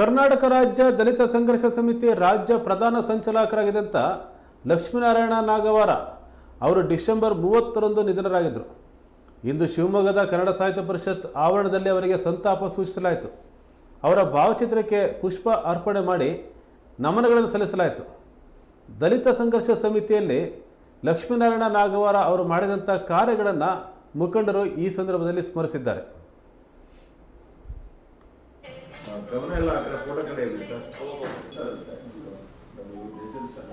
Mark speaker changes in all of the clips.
Speaker 1: ಕರ್ನಾಟಕ ರಾಜ್ಯ ದಲಿತ ಸಂಘರ್ಷ ಸಮಿತಿ ರಾಜ್ಯ ಪ್ರಧಾನ ಸಂಚಾಲಕರಾಗಿದ್ದಂಥ ಲಕ್ಷ್ಮೀನಾರಾಯಣ ನಾಗವಾರ ಅವರು ಡಿಸೆಂಬರ್ ಮೂವತ್ತರಂದು ನಿಧನರಾಗಿದ್ದರು. ಇಂದು ಶಿವಮೊಗ್ಗದ ಕನ್ನಡ ಸಾಹಿತ್ಯ ಪರಿಷತ್ ಆವರಣದಲ್ಲಿ ಅವರಿಗೆ ಸಂತಾಪ ಸೂಚಿಸಲಾಯಿತು. ಅವರ ಭಾವಚಿತ್ರಕ್ಕೆ ಪುಷ್ಪ ಅರ್ಪಣೆ ಮಾಡಿ ನಮನಗಳನ್ನು ಸಲ್ಲಿಸಲಾಯಿತು. ದಲಿತ ಸಂಘರ್ಷ ಸಮಿತಿಯಲ್ಲಿ ಲಕ್ಷ್ಮೀನಾರಾಯಣ ನಾಗವಾರ ಅವರು ಮಾಡಿದಂಥ ಕಾರ್ಯಗಳನ್ನು ಮುಖಂಡರು ಈ ಸಂದರ್ಭದಲ್ಲಿ ಸ್ಮರಿಸಿದ್ದಾರೆ
Speaker 2: ಆ, ಗಮನ ಎಲ್ಲ ಆ ಕಡೆ ಫೋಟೋ ಕಡೆ ಇರಲಿ ಸರ್ ಸರ್ ನಮಗೆ ಹೆಸರು ಸರ್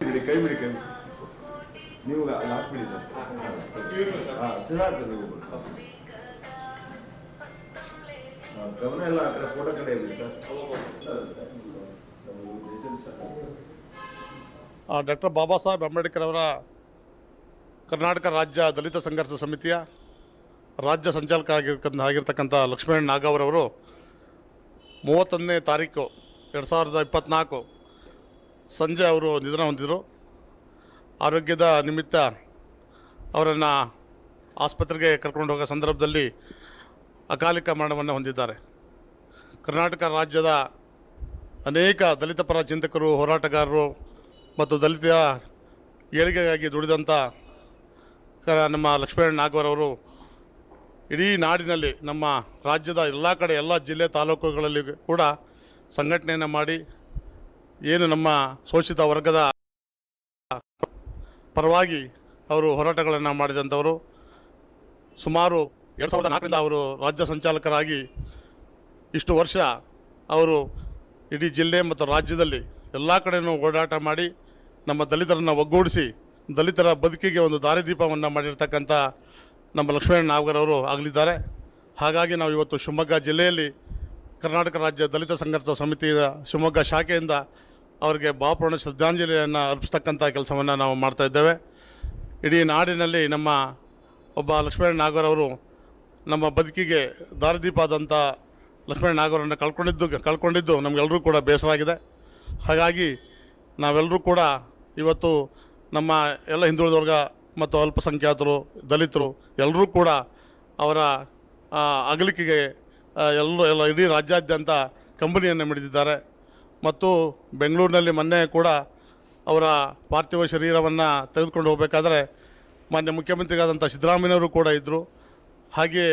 Speaker 2: ಬಿಡಿ, ಕೈ ಬಿಡಿ ಕೈ ಬಿಡಿ. ನೀವು ಅಲ್ಲಿ ಹಾಕ್ಬಿಡಿ ಸರ್ ಹಾಂ ತಿರ್ಗಾಡ್ತಾರೆ ನೀವು ಆ, ಗಮನ ಫೋಟೋ ಕಡೆ ಇರಲಿ ಸರ್.
Speaker 3: ಡಾಕ್ಟರ್ ಬಾಬಾ ಸಾಹೇಬ್ ಅಂಬೇಡ್ಕರ್ ಅವರ ಕರ್ನಾಟಕ ರಾಜ್ಯ ದಲಿತ ಸಂಘರ್ಷ ಸಮಿತಿಯ ರಾಜ್ಯ ಸಂಚಾಲಕ ಆಗಿರ್ತಕ್ಕಂಥ ಲಕ್ಷ್ಮೀಣ ನಾಗವರವರು ಮೂವತ್ತೊಂದನೇ ತಾರೀಕು ಎರಡು ಸಾವಿರದ ಇಪ್ಪತ್ತ್ನಾಲ್ಕು ಸಂಜೆ ಅವರು ನಿಧನ ಹೊಂದಿದರು. ಆರೋಗ್ಯದ ನಿಮಿತ್ತ ಅವರನ್ನು ಆಸ್ಪತ್ರೆಗೆ ಕರ್ಕೊಂಡು ಹೋಗೋ ಸಂದರ್ಭದಲ್ಲಿ ಅಕಾಲಿಕ ಮರಣವನ್ನು ಹೊಂದಿದ್ದಾರೆ. ಕರ್ನಾಟಕ ರಾಜ್ಯದ ಅನೇಕ ದಲಿತ ಪರ ಚಿಂತಕರು, ಹೋರಾಟಗಾರರು ಮತ್ತು ದಲಿತ ಏಳಿಗೆಗಾಗಿ ದುಡಿದಂಥ ಕ ನಮ್ಮ ಲಕ್ಷ್ಮೀನಾರಾಯಣ ನಾಗವರವರು ಇಡೀ ನಾಡಿನಲ್ಲಿ ನಮ್ಮ ರಾಜ್ಯದ ಎಲ್ಲ ಕಡೆ, ಎಲ್ಲ ಜಿಲ್ಲೆ ತಾಲೂಕುಗಳಲ್ಲಿ ಕೂಡ ಸಂಘಟನೆಯನ್ನು ಮಾಡಿ ಏನು ನಮ್ಮ ಶೋಷಿತ ವರ್ಗದ ಪರವಾಗಿ ಅವರು ಹೋರಾಟಗಳನ್ನು ಮಾಡಿದಂಥವರು. ಸುಮಾರು ಎರಡು ಸಾವಿರದ ನಾಲ್ಕರಿಂದ ಅವರು ರಾಜ್ಯ ಸಂಚಾಲಕರಾಗಿ ಇಷ್ಟು ವರ್ಷ ಅವರು ಇಡೀ ಜಿಲ್ಲೆ ಮತ್ತು ರಾಜ್ಯದಲ್ಲಿ ಎಲ್ಲ ಕಡೆಯೂ ಓಡಾಟ ಮಾಡಿ ನಮ್ಮ ದಲಿತರನ್ನು ಒಗ್ಗೂಡಿಸಿ ದಲಿತರ ಬದುಕಿಗೆ ಒಂದು ದಾರಿದೀಪವನ್ನು ಮಾಡಿರ್ತಕ್ಕಂಥ ನಮ್ಮ ಲಕ್ಷ್ಮೀನಾರಾಯಣ ನಾಗರವರು ಆಗಲಿದ್ದಾರೆ. ಹಾಗಾಗಿ ನಾವು ಇವತ್ತು ಶಿವಮೊಗ್ಗ ಜಿಲ್ಲೆಯಲ್ಲಿ ಕರ್ನಾಟಕ ರಾಜ್ಯ ದಲಿತ ಸಂಘರ್ಷ ಸಮಿತಿಯ ಶಿವಮೊಗ್ಗ ಶಾಖೆಯಿಂದ ಅವರಿಗೆ ಭಾವಪೂರ್ಣ ಶ್ರದ್ಧಾಂಜಲಿಯನ್ನು ಅರ್ಪಿಸ್ತಕ್ಕಂಥ ಕೆಲಸವನ್ನು ನಾವು ಮಾಡ್ತಾ ಇದ್ದೇವೆ. ಇಡೀ ನಾಡಿನಲ್ಲಿ ನಮ್ಮ ಒಬ್ಬ ಲಕ್ಷ್ಮೀನಾರಾಯಣ ನಾಗರವರು ನಮ್ಮ ಬದುಕಿಗೆ ದಾರದೀಪ ಆದಂಥ ಲಕ್ಷ್ಮೀನಾರಾಯಣ ನಾಗರನ್ನು ಕಳ್ಕೊಂಡಿದ್ದು ಕಳ್ಕೊಂಡಿದ್ದು ನಮಗೆಲ್ಲರೂ ಕೂಡ ಬೇಸರ ಆಗಿದೆ. ಹಾಗಾಗಿ ನಾವೆಲ್ಲರೂ ಕೂಡ ಇವತ್ತು ನಮ್ಮ ಎಲ್ಲ ಹಿಂದುಳಿದ ವರ್ಗ ಮತ್ತು ಅಲ್ಪಸಂಖ್ಯಾತರು, ದಲಿತರು ಎಲ್ಲರೂ ಕೂಡ ಅವರ ಅಗಲಿಕೆಗೆ ಎಲ್ಲರೂ ಎಲ್ಲ ಇಡೀ ರಾಜ್ಯಾದ್ಯಂತ ಕಂಬನಿಯನ್ನು ಮಿಡಿದಿದ್ದಾರೆ. ಮತ್ತು ಬೆಂಗಳೂರಿನಲ್ಲಿ ಮೊನ್ನೆ ಕೂಡ ಅವರ ಪಾರ್ಥಿವ ಶರೀರವನ್ನು ತೆಗೆದುಕೊಂಡು ಹೋಗಬೇಕಾದ್ರೆ ಮಾನ್ಯ ಮುಖ್ಯಮಂತ್ರಿಗಾದಂಥ ಸಿದ್ದರಾಮಯ್ಯವರು ಕೂಡ ಇದ್ದರು ಹಾಗೆ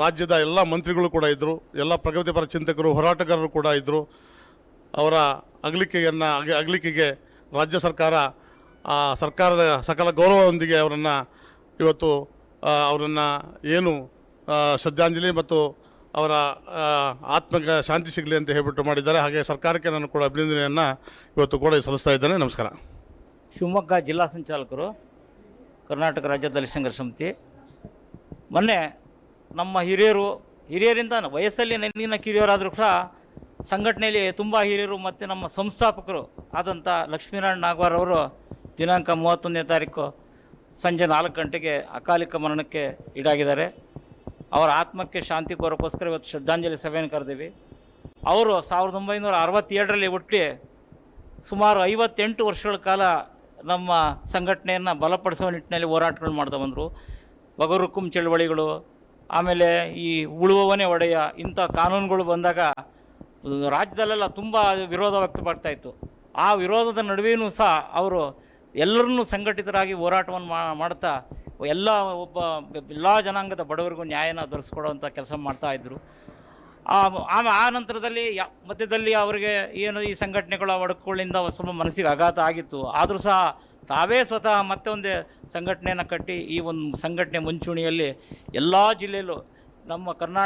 Speaker 3: ರಾಜ್ಯದ ಎಲ್ಲ ಮಂತ್ರಿಗಳು ಕೂಡ ಇದ್ದರು ಎಲ್ಲ ಪ್ರಗತಿಪರ ಚಿಂತಕರು, ಹೋರಾಟಗಾರರು ಕೂಡ ಇದ್ದರು ಅವರ ಅಗಲಿಕೆಯನ್ನು, ಅಗ, ಅಗಲಿಕೆಗೆ ರಾಜ್ಯ ಸರ್ಕಾರ, ಆ ಸರ್ಕಾರದ ಸಕಲ ಗೌರವದೊಂದಿಗೆ ಅವರನ್ನು ಇವತ್ತು ಅವರನ್ನು ಏನು ಶ್ರದ್ಧಾಂಜಲಿ ಮತ್ತು ಅವರ ಆತ್ಮಕ ಶಾಂತಿ ಸಿಗಲಿ ಅಂತ ಹೇಳ್ಬಿಟ್ಟು ಮಾಡಿದ್ದಾರೆ. ಹಾಗೆ ಸರ್ಕಾರಕ್ಕೆ ನಾನು ಕೂಡ ಅಭಿನಂದನೆಯನ್ನು ಇವತ್ತು ಕೂಡ ಸಲ್ಲಿಸ್ತಾ ಇದ್ದೇನೆ. ನಮಸ್ಕಾರ.
Speaker 4: ಶಿವಮೊಗ್ಗ ಜಿಲ್ಲಾ ಸಂಚಾಲಕರು, ಕರ್ನಾಟಕ ರಾಜ್ಯ ದಲಿತ ಸಂಘರ್ಷ ಸಮಿತಿ. ಮೊನ್ನೆ ನಮ್ಮ ಹಿರಿಯರು, ಹಿರಿಯರಿಂದ ವಯಸ್ಸಲ್ಲಿ ನೆನ್ನಿನ ಕಿರಿಯರಾದರೂ ಕೂಡ ಸಂಘಟನೆಯಲ್ಲಿ ತುಂಬ ಹಿರಿಯರು ಮತ್ತು ನಮ್ಮ ಸಂಸ್ಥಾಪಕರು ಆದಂಥ ಲಕ್ಷ್ಮೀನಾರಾಯಣ ನಾಗವಾರ್ ಅವರು ದಿನಾಂಕ ಮೂವತ್ತೊಂದನೇ ತಾರೀಕು ಸಂಜೆ ನಾಲ್ಕು ಗಂಟೆಗೆ ಅಕಾಲಿಕ ಮರಣಕ್ಕೆ ಈಡಾಗಿದ್ದಾರೆ. ಅವರ ಆತ್ಮಕ್ಕೆ ಶಾಂತಿ ಕೋರಕ್ಕೋಸ್ಕರ ಇವತ್ತು ಶ್ರದ್ಧಾಂಜಲಿ ಸಭೆಯನ್ನು ಕರೆದೀವಿ. ಅವರು ಸಾವಿರದ ಒಂಬೈನೂರ ಅರವತ್ತೇಳರಲ್ಲಿ ಹುಟ್ಟಿ ಸುಮಾರು ಐವತ್ತೆಂಟು ವರ್ಷಗಳ ಕಾಲ ನಮ್ಮ ಸಂಘಟನೆಯನ್ನು ಬಲಪಡಿಸುವ ನಿಟ್ಟಿನಲ್ಲಿ ಹೋರಾಟಗಳು ಮಾಡ್ತಾ ಬಂದರು. ಬಗರುಕುಂ ಚಳವಳಿಗಳು ಆಮೇಲೆ ಈ ಉಳುವವನೇ ಒಡೆಯ ಇಂಥ ಕಾನೂನುಗಳು ಬಂದಾಗ ರಾಜ್ಯದಲ್ಲೆಲ್ಲ ತುಂಬ ವಿರೋಧ ವ್ಯಕ್ತಪಡ್ತಾ ಇತ್ತು. ಆ ವಿರೋಧದ ನಡುವೆಯೂ ಸಹ ಅವರು ಎಲ್ಲರನ್ನೂ ಸಂಘಟಿತರಾಗಿ ಹೋರಾಟವನ್ನು ಮಾಡ್ತಾ ಎಲ್ಲ ಒಬ್ಬ ಎಲ್ಲ ಜನಾಂಗದ ಬಡವರಿಗೂ ನ್ಯಾಯನ ದೊರಕಿಸ್ಕೊಡುವಂಥ ಕೆಲಸ ಮಾಡ್ತಾಯಿದ್ರು ಆಮೇಲೆ ಆ ನಂತರದಲ್ಲಿ ಮಧ್ಯದಲ್ಲಿ ಅವರಿಗೆ ಏನು ಈ ಸಂಘಟನೆಗಳ ಒಡಕುಗಳಿಂದ ಸ್ವಲ್ಪ ಮನಸ್ಸಿಗೆ ಆಘಾತ ಆಗಿತ್ತು. ಆದರೂ ಸಹ ತಾವೇ ಸ್ವತಃ ಮತ್ತೆ ಒಂದು ಸಂಘಟನೆಯನ್ನು ಕಟ್ಟಿ ಈ ಒಂದು ಸಂಘಟನೆ ಮುಂಚೂಣಿಯಲ್ಲಿ ಎಲ್ಲ ಜಿಲ್ಲೆಯಲ್ಲೂ ನಮ್ಮ ಕರ್ನಾಟಕ